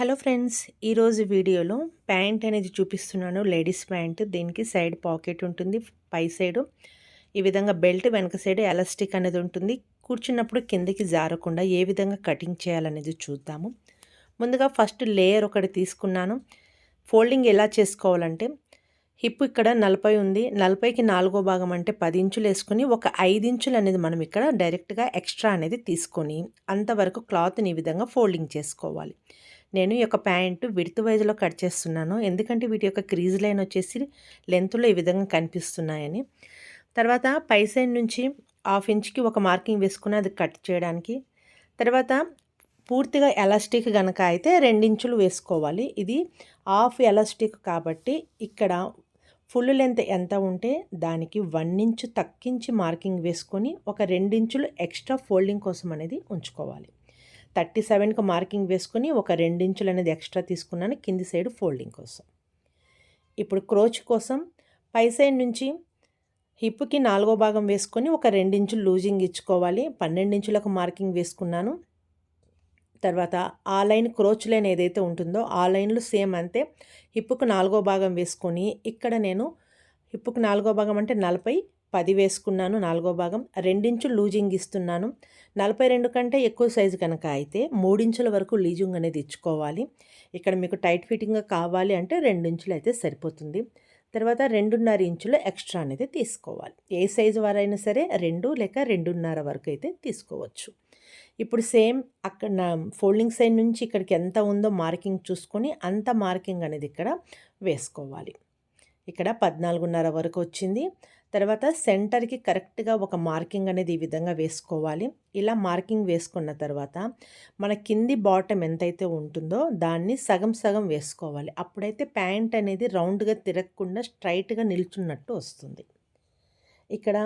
Hello friends ఈరోజు వీడియోలో pant అనేది చూపిస్తున్నాను. లేడీస్ ప్యాంట్ దీనికి సైడ్ పాకెట్ ఉంటుంది పై సైడు. ఈ విధంగా బెల్ట్ వెనక సైడ్ ఎలాస్టిక్ అనేది ఉంటుంది. కూర్చున్నప్పుడు కిందకి జారకుండా ఏ విధంగా కటింగ్ చేయాలనేది చూద్దాము. ముందుగా ఫస్ట్ లేయర్ ఒకటి తీసుకున్నాను. ఫోల్డింగ్ ఎలా చేసుకోవాలంటే హిప్ ఇక్కడ నలభై ఉంది. నలభైకి నాలుగో భాగం అంటే పది ఇంచులు వేసుకొని ఒక ఐదు ఇంచులు అనేది మనం ఇక్కడ డైరెక్ట్గా ఎక్స్ట్రా అనేది తీసుకొని అంతవరకు క్లాత్ని ఈ విధంగా ఫోల్డింగ్ చేసుకోవాలి. నేను ఈ యొక్క ప్యాంటు విడత వైజ్లో కట్ చేస్తున్నాను. ఎందుకంటే వీటి యొక్క క్రీజ్ లైన్ వచ్చేసి లెంత్లో ఈ విధంగా కనిపిస్తున్నాయని. తర్వాత పై సైడ్ నుంచి హాఫ్ ఇంచ్కి ఒక మార్కింగ్ వేసుకుని అది కట్ చేయడానికి. తర్వాత పూర్తిగా ఎలాస్టిక్ కనుక అయితే రెండించులు వేసుకోవాలి. ఇది హాఫ్ ఎలాస్టిక్ కాబట్టి ఇక్కడ ఫుల్ లెంత్ ఎంత ఉంటే దానికి వన్ ఇంచు తక్కించి మార్కింగ్ వేసుకొని ఒక రెండించులు ఎక్స్ట్రా ఫోల్డింగ్ కోసం అనేది ఉంచుకోవాలి. థర్టీ సెవెన్కి మార్కింగ్ వేసుకుని ఒక రెండించులు అనేది ఎక్స్ట్రా తీసుకున్నాను కింది సైడ్ ఫోల్డింగ్ కోసం. ఇప్పుడు క్రోచ్ కోసం పై సైడ్ నుంచి హిప్కి నాలుగో భాగం వేసుకొని ఒక రెండించులు లూజింగ్ ఇచ్చుకోవాలి. పన్నెండించులకు మార్కింగ్ వేసుకున్నాను. తర్వాత ఆ లైన్ క్రోచ్ లైన్ ఏదైతే ఉంటుందో ఆ లైన్లు సేమ్ అంతే. హిప్పుకు నాలుగో భాగం వేసుకొని ఇక్కడ నేను హిప్పుకు నాలుగో భాగం అంటే నలభై పది వేసుకున్నాను నాలుగో భాగం రెండించు లూజింగ్ ఇస్తున్నాను. నలభై రెండు కంటే ఎక్కువ సైజు కనుక అయితే మూడించుల వరకు లీజింగ్ అనేది ఇచ్చుకోవాలి. ఇక్కడ మీకు టైట్ ఫిట్టింగ్గా కావాలి అంటే రెండించులు అయితే సరిపోతుంది. తర్వాత రెండున్నర ఇంచులు ఎక్స్ట్రా అనేది తీసుకోవాలి. ఏ సైజు వారైనా సరే రెండు లేక రెండున్నర వరకు అయితే తీసుకోవచ్చు. ఇప్పుడు సేమ్ అక్కడ ఫోల్డింగ్ సైడ్ నుంచి ఇక్కడికి ఎంత ఉందో మార్కింగ్ చూసుకొని అంత మార్కింగ్ అనేది ఇక్కడ వేసుకోవాలి. ఇక్కడ పద్నాలుగున్నర వరకు వచ్చింది. తర్వాత సెంటర్కి కరెక్ట్గా ఒక మార్కింగ్ అనేది ఈ విధంగా వేసుకోవాలి. ఇలా మార్కింగ్ వేసుకున్న తర్వాత మన కింది బాటమ్ ఎంతైతే ఉంటుందో దాన్ని సగం సగం వేసుకోవాలి. అప్పుడైతే ప్యాంట్ అనేది రౌండ్గా తిరగకుండా స్ట్రైట్గా నిల్చున్నట్టు వస్తుంది. ఇక్కడ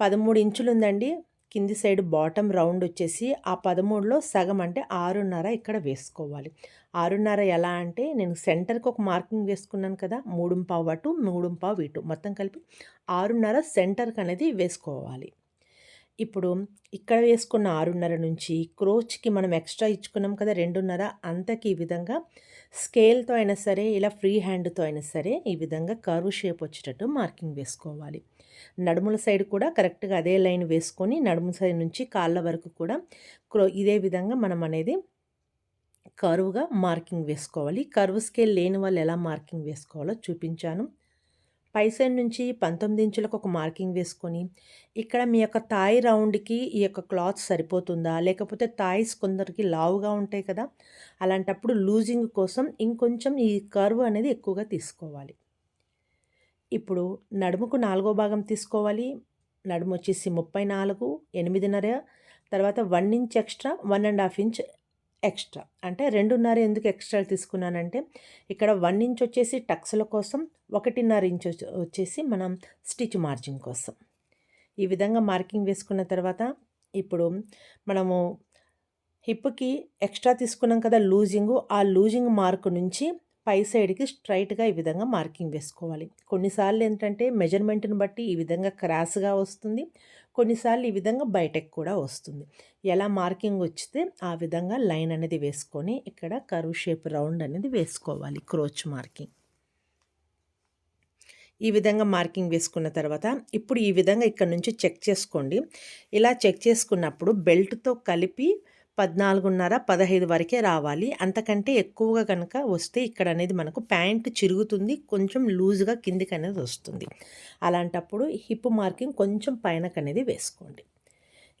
పదమూడు ఇంచులు ఉందండి కింది సైడ్ బాటమ్ రౌండ్ వచ్చేసి ఆ పదమూడులో సగం అంటే ఆరున్నర ఇక్కడ వేసుకోవాలి. ఆరున్నర ఎలా అంటే నేను సెంటర్కి ఒక మార్కింగ్ వేసుకున్నాను కదా మూడుంపావు అటు మూడుంపావు ఇటు మొత్తం కలిపి ఆరున్నర సెంటర్కి అనేది వేసుకోవాలి. ఇప్పుడు ఇక్కడ వేసుకున్న ఆరున్నర నుంచి క్రోచ్కి మనం ఎక్స్ట్రా ఇచ్చుకున్నాం కదా రెండున్నర అంతకి ఈ విధంగా స్కేల్తో అయినా సరే ఇలా ఫ్రీ హ్యాండ్తో అయినా సరే ఈ విధంగా కర్వ్ షేప్ వచ్చేటట్టు మార్కింగ్ వేసుకోవాలి. నడుముల సైడ్ కూడా కరెక్ట్గా అదే లైన్ వేసుకొని నడుము సైడ్ నుంచి కాళ్ళ వరకు కూడా క్రో ఇదే విధంగా మనం అనేది కరువుగా మార్కింగ్ వేసుకోవాలి. కరువు స్కేల్ లేని వాళ్ళు ఎలా మార్కింగ్ వేసుకోవాలో చూపించాను. పై సైడ్ నుంచి పంతొమ్మిది ఇంచులకు ఒక మార్కింగ్ వేసుకొని ఇక్కడ మీ యొక్క తాయి రౌండ్కి ఈ యొక్క క్లాత్ సరిపోతుందా? లేకపోతే తాయిస్ కొందరికి లావుగా ఉంటాయి కదా? అలాంటప్పుడు లూజింగ్ కోసం ఇంకొంచెం ఈ కర్వ్ అనేది ఎక్కువగా తీసుకోవాలి. ఇప్పుడు నడుముకు నాలుగో భాగం తీసుకోవాలి. నడుము వచ్చేసి ముప్పై నాలుగు ఎనిమిదిన్నర తర్వాత one inch extra one and half inch extra. అంటే రెండున్నర ఎందుకు ఎక్స్ట్రా తీసుకున్నానంటే ఇక్కడ వన్ ఇంచ్ వచ్చేసి టక్స్ల కోసం ఒకటిన్నర ఇంచ్ వచ్చేసి మనం స్టిచ్ మార్జిన్ కోసం. ఈ విధంగా మార్కింగ్ వేసుకున్న తర్వాత ఇప్పుడు మనము హిప్కి ఎక్స్ట్రా తీసుకున్నాం కదా లూజింగ్ ఆ లూజింగ్ మార్క్ నుంచి పై సైడ్కి స్ట్రైట్గా ఈ విధంగా మార్కింగ్ వేసుకోవాలి. కొన్నిసార్లు ఏంటంటే మెజర్మెంట్ని బట్టి ఈ విధంగా క్రాస్గా వస్తుంది. కొన్నిసార్లు ఈ విధంగా బయటకు కూడా వస్తుంది. ఎలా మార్కింగ్ వచ్చితే ఆ విధంగా లైన్ అనేది వేసుకొని ఇక్కడ కరువు షేప్ రౌండ్ అనేది వేసుకోవాలి క్రోచ్ మార్కింగ్. ఈ విధంగా మార్కింగ్ వేసుకున్న తర్వాత ఇప్పుడు ఈ విధంగా ఇక్కడ నుంచి చెక్ చేసుకోండి. ఇలా చెక్ చేసుకున్నప్పుడు బెల్ట్తో కలిపి పద్నాలుగున్నర పదహైదు వరకే రావాలి. అంతకంటే ఎక్కువగా కనుక వస్తే ఇక్కడ అనేది మనకు ప్యాంట్ చిరుగుతుంది కొంచెం లూజ్గా కిందికి అనేది వస్తుంది. అలాంటప్పుడు హిప్ మార్కింగ్ కొంచెం పైనకు అనేది వేసుకోండి.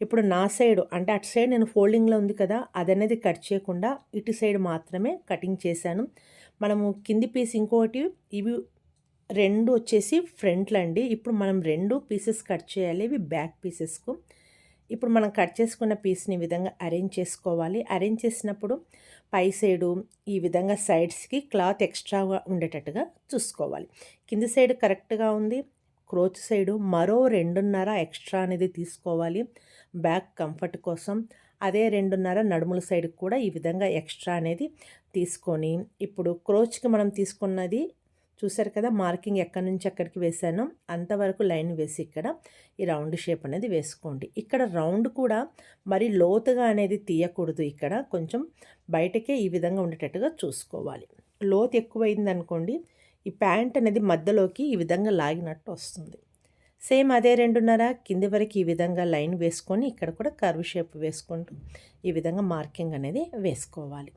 ఇప్పుడు నా సైడ్ అంటే అటు సైడ్ నేను ఫోల్డింగ్లో ఉంది కదా అది అనేది కట్ చేయకుండా ఇటు సైడ్ మాత్రమే కటింగ్ చేశాను. మనము కింది పీస్ ఇంకోటి ఇవి రెండు వచ్చేసి ఫ్రంట్లు అండి ఇప్పుడు మనం రెండు పీసెస్ కట్ చేయాలి ఇవి బ్యాక్ పీసెస్కు. ఇప్పుడు మనం కట్ చేసుకున్న పీస్ని ఈ విధంగా అరేంజ్ చేసుకోవాలి. అరేంజ్ చేసినప్పుడు పై సైడు ఈ విధంగా సైడ్స్కి క్లాత్ ఎక్స్ట్రాగా ఉండేటట్టుగా చూసుకోవాలి. కింది సైడ్ కరెక్ట్గా ఉంది. క్రోచ్ సైడు మరో రెండున్నర ఎక్స్ట్రా అనేది తీసుకోవాలి. బ్యాక్ కంఫర్ట్ కోసం అదే రెండున్నర నడుముల సైడ్కి కూడా ఈ విధంగా ఎక్స్ట్రా అనేది తీసుకొని ఇప్పుడు క్రోచ్కి మనం తీసుకున్నది చూసారు కదా మార్కింగ్ ఎక్కడి నుంచి ఎక్కడికి వేసానో అంతవరకు లైన్ వేసి ఇక్కడ ఈ రౌండ్ షేప్ అనేది వేసుకోండి. ఇక్కడ రౌండ్ కూడా మరి లోతుగా అనేది తీయకూడదు ఇక్కడ కొంచెం బయటకే ఈ విధంగా ఉండేటట్టుగా చూసుకోవాలి. లోతు ఎక్కువైంది అనుకోండి ఈ ప్యాంట్ అనేది మధ్యలోకి ఈ విధంగా లాగినట్టు వస్తుంది. సేమ్ అదే రెండున్నర కింది వరకు ఈ విధంగా లైన్ వేసుకొని ఇక్కడ కూడా కర్వ్ షేప్ వేసుకుంటూ ఈ విధంగా మార్కింగ్ అనేది వేసుకోవాలి.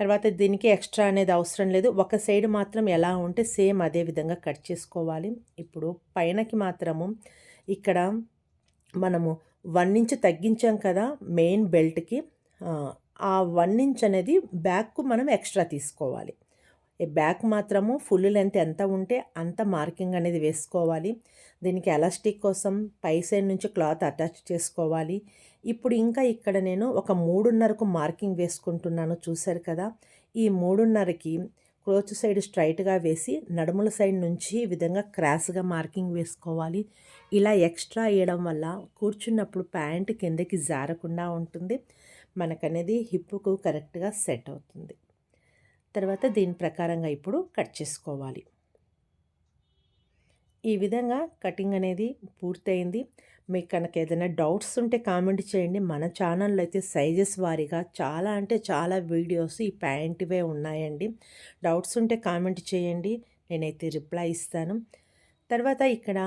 తర్వాత దీనికి ఎక్స్ట్రా అనేది అవసరం లేదు. ఒక సైడ్ మాత్రం ఎలా ఉంటే సేమ్ అదే విధంగా కట్ చేసుకోవాలి. ఇప్పుడు పైనకి మాత్రము ఇక్కడ మనము వన్ ఇంచ్ తగ్గించాం కదా మెయిన్ బెల్ట్కి ఆ వన్ ఇంచ్ అనేది బ్యాక్కు మనం ఎక్స్ట్రా తీసుకోవాలి. బ్యాక్ మాత్రము ఫుల్ లెంత్ ఎంత ఉంటే అంత మార్కింగ్ అనేది వేసుకోవాలి. దీనికి ఎలాస్టిక్ కోసం పై సైడ్ నుంచి క్లాత్ అటాచ్ చేసుకోవాలి. ఇప్పుడు ఇంకా ఇక్కడ నేను ఒక మూడున్నరకు మార్కింగ్ వేసుకుంటున్నాను చూశారు కదా. ఈ మూడున్నరకి క్రోచ్ సైడ్ స్ట్రైట్గా వేసి నడుముల సైడ్ నుంచి ఈ విధంగా క్రాస్గా మార్కింగ్ వేసుకోవాలి. ఇలా ఎక్స్ట్రా వేయడం వల్ల కూర్చున్నప్పుడు ప్యాంట్ కిందకి జారకుండా ఉంటుంది. మనకనేది హిప్కు కరెక్ట్గా సెట్ అవుతుంది. తర్వాత దీని ప్రకారంగా ఇప్పుడు కట్ చేసుకోవాలి. ఈ విధంగా కటింగ్ అనేది పూర్తయింది. మీకు కనుక ఏదైనా డౌట్స్ ఉంటే కామెంట్ చేయండి. మన ఛానల్లో అయితే సైజెస్ వారీగా చాలా అంటే చాలా వీడియోస్ ఈ ప్యాంటువే ఉన్నాయండి. డౌట్స్ ఉంటే కామెంట్ చేయండి. నేనైతే రిప్లై ఇస్తాను. తర్వాత ఇక్కడ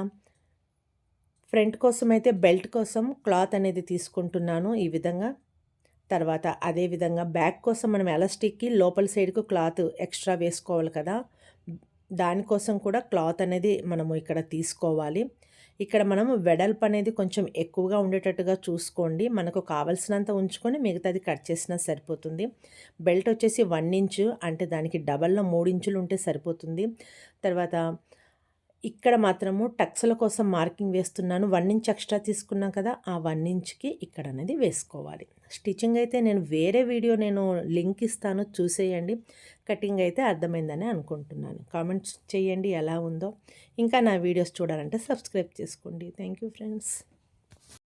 ఫ్రంట్ కోసం అయితే బెల్ట్ కోసం క్లాత్ అనేది తీసుకుంటున్నాను. ఈ విధంగా తర్వాత అదేవిధంగా బ్యాక్ కోసం మనం ఎలాస్టిక్కి లోపల సైడ్కు క్లాత్ ఎక్స్ట్రా వేసుకోవాలి కదా. దానికోసం కూడా క్లాత్ అనేది మనము ఇక్కడ తీసుకోవాలి. ఇక్కడ మనము వెడల్పు అనేది కొంచెం ఎక్కువగా ఉండేటట్టుగా చూసుకోండి. మనకు కావలసినంత ఉంచుకొని మిగతాది కట్ చేసినా సరిపోతుంది. బెల్ట్ వచ్చేసి వన్ ఇంచు అంటే దానికి డబల్లో మూడు ఇంచులు ఉంటే సరిపోతుంది. తర్వాత ఇక్కడ మాత్రము టక్స్ల కోసం మార్కింగ్ వేస్తున్నాను. వన్ ఇంచ్ ఎక్స్ట్రా తీసుకున్నాం కదా ఆ వన్ ఇంచ్కి ఇక్కడ అనేది వేసుకోవాలి. స్టిచ్చింగ్ అయితే నేను వేరే వీడియో నేను లింక్ ఇస్తాను చూసేయండి. కటింగ్ అయితే అర్థమైందని అనుకుంటున్నాను. కామెంట్స్ చేయండి ఎలా ఉందో. ఇంకా నా వీడియోస్ చూడాలంటే సబ్స్క్రైబ్ చేసుకోండి. Thank you friends.